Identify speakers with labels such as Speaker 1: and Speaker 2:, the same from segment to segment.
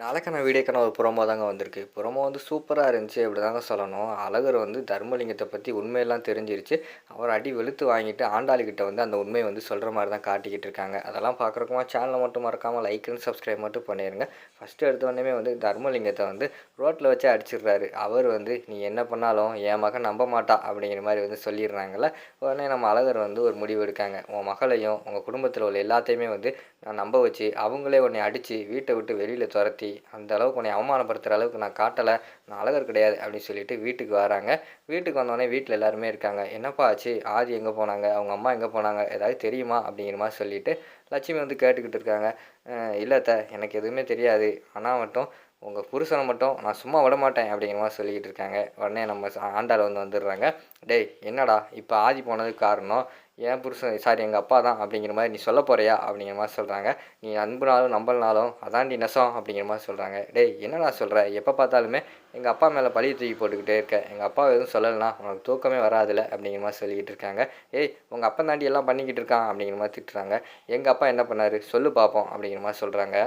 Speaker 1: நாளைக்கான வீடியோக்கான ஒரு புறமோ தாங்க வந்திருக்கு. புறமோ வந்து சூப்பராக இருந்துச்சு அப்படி தாங்க சொல்லணும். அழகர் வந்து தர்மலிங்கத்தை பற்றி உண்மையெல்லாம் தெரிஞ்சிருச்சு. அவர் அடி வெளுத்து வாங்கிட்டு ஆண்டாளிக்கிட்ட வந்து அந்த உண்மையை வந்து சொல்கிற மாதிரி தான் காட்டிக்கிட்டு இருக்காங்க. அதெல்லாம் பார்க்குறக்குமா சேனலை மட்டும் மறக்காமல் லைக் அண்ட் சப்ஸ்கிரைப் மட்டும் பண்ணிடுங்க ஃபஸ்ட்டு எடுத்த உடனே வந்து தர்மலிங்கத்தை வந்து ரோட்டில் வச்சு அடிச்சிடுறாரு. அவர் வந்து நீ என்ன பண்ணாலும் என் மகன் நம்ப மாட்டா அப்படிங்கிற மாதிரி வந்து சொல்லிடுறாங்கல்ல. உடனே நம்ம அழகர் வந்து ஒரு முடிவு எடுக்காங்க. உன் மகளையும் உங்கள் குடும்பத்தில் உள்ள எல்லாத்தையுமே வந்து நான் நம்ப வச்சு அவங்களே உன்னை அடித்து வீட்டை விட்டு வெளியில் துரத்தி அந்த அளவுக்கு உன்னை அவமானப்படுத்துகிற அளவுக்கு நான் காட்டலை நான் அழகர் கிடையாது அப்படின்னு சொல்லிட்டு வீட்டுக்கு வராங்க. வீட்டுக்கு வந்தோடனே வீட்டில் எல்லாருமே இருக்காங்க. என்னப்பா ஆச்சு? ஆதி எங்கே போனாங்க? அவங்க அம்மா எங்கே போனாங்க? ஏதாவது தெரியுமா? அப்படிங்கிற மாதிரி சொல்லிட்டு லட்சுமி வந்து கேட்டுக்கிட்டு இருக்காங்க. இல்லை த எனக்கு எதுவுமே தெரியாது. ஆனால் மட்டும் உங்கள் புருஷனை மட்டும் நான் சும்மா விட மாட்டேன் அப்படிங்கிற மாதிரி சொல்லிக்கிட்டு இருக்காங்க. உடனே நம்ம ஆண்டாள் வந்து வந்துடுறாங்க. டேய் என்னடா இப்போ ஆதி போனதுக்கு காரணம் என் புருஷன் சாரி எங்கள் அப்பா தான் அப்படிங்கிற மாதிரி நீ சொல்ல போறியா? அப்படிங்கிற மாதிரி சொல்கிறாங்க நீ அன்புனாலும் நம்பலனாலும் அதாண்டி நெசம் அப்படிங்கிற மாதிரி சொல்கிறாங்க டேய் என்னடா சொல்கிற எப்போ பார்த்தாலுமே எங்கள் அப்பா மேலே பழிய தூக்கி போட்டுக்கிட்டே இருக்க. எங்கள் அப்பா எதுவும் சொல்லலைனா உனக்கு தூக்கமே வராதுல அப்படிங்கிற மாதிரி சொல்லிக்கிட்டு இருக்காங்க. ஏய் உங்கள் அப்பா தாண்டி எல்லாம் பண்ணிக்கிட்டு இருக்கான் அப்படிங்கிற மாதிரி திட்டுறாங்க. எங்கள் அப்பா என்ன பண்ணாரு? சொல்லு பார்ப்போம் அப்படிங்கிற மாதிரி சொல்கிறாங்க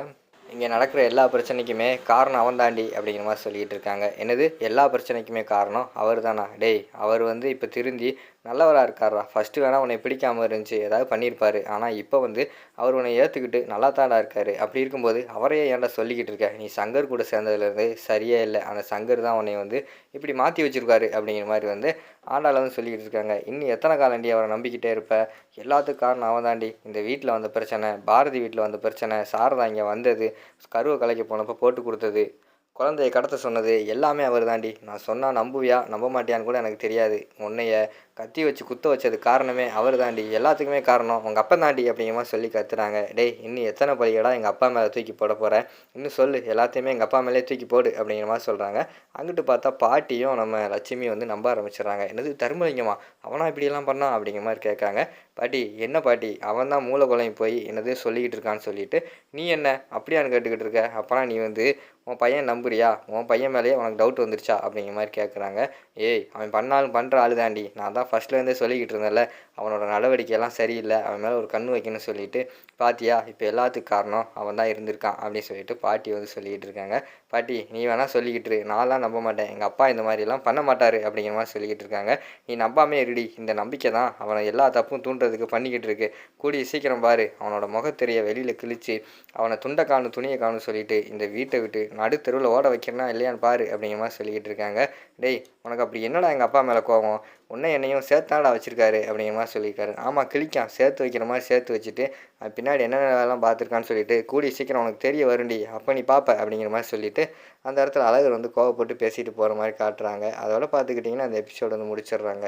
Speaker 1: இங்கே நடக்கிற எல்லா பிரச்சனைக்குமே காரணம் அவன் தாண்டி அப்படிங்கிற மாதிரி சொல்லிக்கிட்டு இருக்காங்க. என்னது? எல்லா பிரச்சனைக்குமே காரணம் அவர் தானா? டேய் அவர் வந்து இப்போ திருந்தி நல்லவராக இருக்காரா ஃபஸ்ட்டு வேணால் உன்னை பிடிக்காம இருந்துச்சு ஏதாவது பண்ணியிருப்பார். ஆனால் இப்போ வந்து அவர் உன்னை ஏற்றுக்கிட்டு நல்லா தாடா இருக்காரு. அப்படி இருக்கும்போது அவரையே ஏன்டா சொல்லிக்கிட்டு இருக்க? நீ சங்கர் கூட சேர்ந்ததுலேருந்து சரியே இல்லை. அந்த சங்கர் தான் உன்னை வந்து இப்படி மாற்றி வச்சுருக்காரு அப்படிங்கிற மாதிரி வந்து ஆண்டாள் வந்து சொல்லிக்கிட்டு இருக்காங்க. இன்னும் எத்தனை காலண்டி அவரை நம்பிக்கிட்டே இருப்ப? எல்லாத்துக்கும் காரணம் அவன் தாண்டி. இந்த வீட்டில் வந்த பிரச்சனை பாரதி வீட்டில் வந்த பிரச்சனை சாரதா இங்கே வந்தது கருவை கலைக்க போனப்போ போட்டு கொடுத்தது. குழந்தைய கடத்த சொன்னது எல்லாமே அவர் தாண்டி நான் சொன்னால் நம்புவியா? நம்ப மாட்டியான்னு கூட எனக்கு தெரியாது. உன்னைய கத்தி வச்சு குத்த வச்சது காரணமே அவர் தாண்டி எல்லாத்துக்குமே காரணம் உங்கள் அப்பா தாண்டி அப்படிங்கிற மாதிரி சொல்லி கத்துறாங்க. டேய் இன்னும் எத்தனை பழியடா எங்கள் அப்பா மேலே தூக்கி போட போகிறேன் இன்னும் சொல்லு எல்லாத்தையுமே எங்கள் அப்பா மேலே தூக்கி போடு அப்படிங்கிற மாதிரி சொல்கிறாங்க அங்கிட்டு பார்த்தா பாட்டியும் நம்ம லட்சுமி வந்து நம்ப ஆரம்பிச்சிடுறாங்க. என்னது தர்மலிங்கமா? அவனா இப்படியெல்லாம் பண்ணான் அப்படிங்கிற மாதிரி கேட்குறாங்க பாட்டி என்ன பாட்டி? அவன் தான் மூளை குழம்பு போய் என்னது சொல்லிக்கிட்டு இருக்கான்னு சொல்லிட்டு நீ என்ன? அப்படியான்னு கேட்டுக்கிட்டு இருக்க. அப்போனா நீ வந்து உன் பையன் நம்பு நம்புறியா உன் பையன் மேலேயே உனக்கு டவுட் வந்துருச்சா? அப்படிங்கிற மாதிரி கேட்குறாங்க ஏய் அவன் பண்ணாலும் பண்ணுற ஆளு தாண்டி நான் தான் ஃபஸ்ட்லேருந்தே சொல்லிக்கிட்டு இருந்தேன்ல. அவனோட நடவடிக்கையெல்லாம் சரியில்லை. அவன் மேலே ஒரு கண்ணு வைக்கணும்னு சொல்லிட்டு பாத்தியா இப்போ எல்லாத்துக்கும் காரணம் அவன் தான் இருந்திருக்கான் அப்படின்னு சொல்லிட்டு பாட்டி வந்து சொல்லிக்கிட்டு இருக்காங்க. பாட்டி நீ வேணால் சொல்லிக்கிட்டு நான்லாம் நம்ப மாட்டேன். எங்கள் அப்பா இந்த மாதிரிலாம் பண்ண மாட்டார் அப்படிங்கிற மாதிரி சொல்லிக்கிட்டு இருக்காங்க. நீ நம்பாமே இருடி. இந்த நம்பிக்கை தான் அவனை எல்லா தப்பும் தூண்டுறதுக்கு பண்ணிக்கிட்டு இருக்கு. கூடிய சீக்கிரம் பாரு. அவனோட முகத்தெரிய வெளியில் கிழிச்சு அவனை துண்டை காணும் துணியை காணும் சொல்லிட்டு இந்த வீட்டை விட்டு நடுத்தெருவில் ஓட வைக்கிறனா இல்லையான்னு பாரு அப்படிங்கிற மாதிரி சொல்லிக்கிட்டு இருக்காங்க. டேய் உனக்கு அப்படி என்னடா எங்கள் அப்பா மேலே கோவம்? உன்னை என்னையும் சேர்த்தாடா வச்சுருக்காரு அப்படிங்கிற மாதிரி சொல்லியிருக்காரு. ஆமாம் கிழிக்கான். சேர்த்து வைக்கிற மாதிரி சேர்த்து வச்சுட்டு பின்னாடி என்னென்ன வேலைலாம் பார்த்துருக்கான்னு சொல்லிட்டு கூடி சீக்கிரம் உனக்கு தெரிய வருண்டி அப்போ நீ பார்ப்ப அப்படிங்கிற மாதிரி சொல்லிட்டு அந்த இடத்துல அழகர் வந்து கோவப்பட்டு பேசிட்டு போகிற மாதிரி காட்டுறாங்க. அதோட பார்த்துக்கிட்டிங்கன்னா அந்த எபிசோடு வந்து முடிச்சிடுறாங்க.